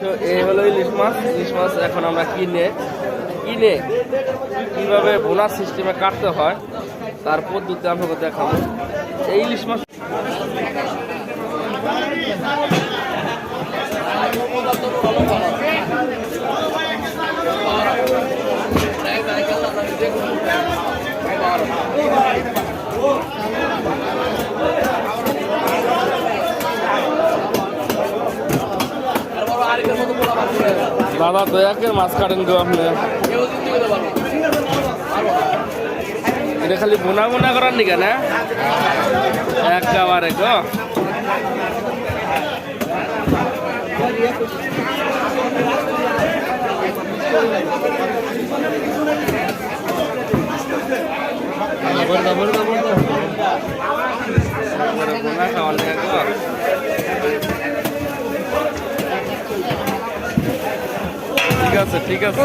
তো এই হলো ইলিশ মাছ। ইলিশ মাছ এখন আমরা কিনে কিনে কীভাবে বোনার সিস্টেমে কাটতে হয়, তার পদ্ধতি আপনাকে দেখাবো। এই ইলিশ মাছ দাদা দয়াকে মাছ কাটেন গো আপনি। এটা খালি বোনা বোনা করার নিকা না? একেবারে গো। বোনা খাওয়ার নিকা আছে ঠিক আছে।